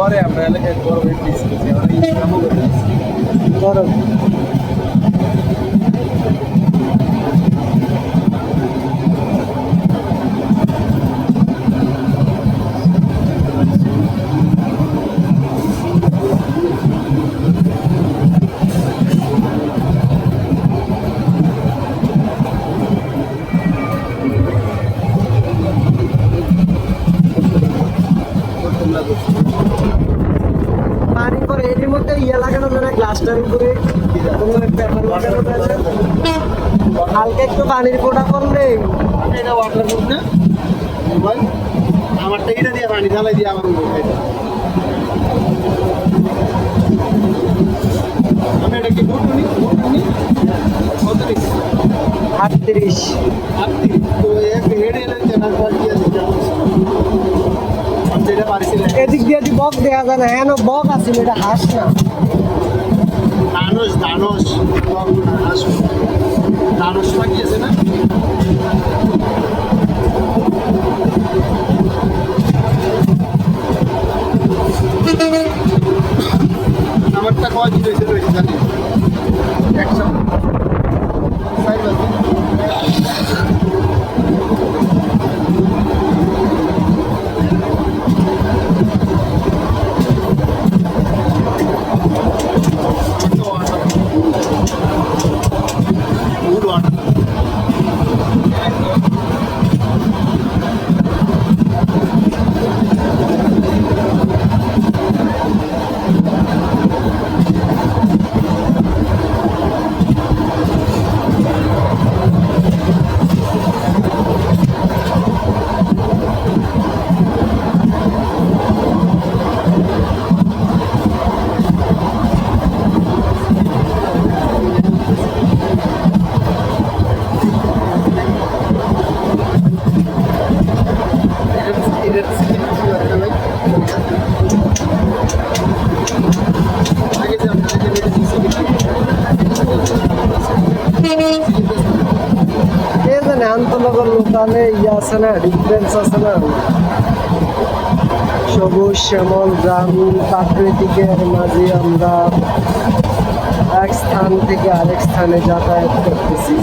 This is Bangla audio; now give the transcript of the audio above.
পরে আমরা এলাকায় বড় ব্রিজ করছি ইয়ে লাগানো যায় না গ্লাসটার উপরে কোনো লাগানো যায় হালকা একটু পানির ফোঁটা পড়লে এটা ওয়াটার প্রুফ না? আমারটা এটা দিয়ে পানি ঢালাই দিয়ে আমার উপর আমি এটা কি বুট নি বুট নি কত নিচ্ছি আটত্রিশ। আপনি তো এক হেড এলে দিয়ে বক দেওয়া যায় না হ্যাঁ বক আছে এটা হাঁস না। ধানস ধানস ধানস ধানস পাখি আছে না? আমারটা কয় দিন হয়েছে একশো। এ জানে আন্তনগর লোকালে ইয়ে না ডিফারেন্স আছে না? সবুজ, শ্যামল গ্রামীণ প্রাকৃতিকের মাঝে আমরা এক স্থান থেকে আরেক স্থানে যাতায়াত করতেছি।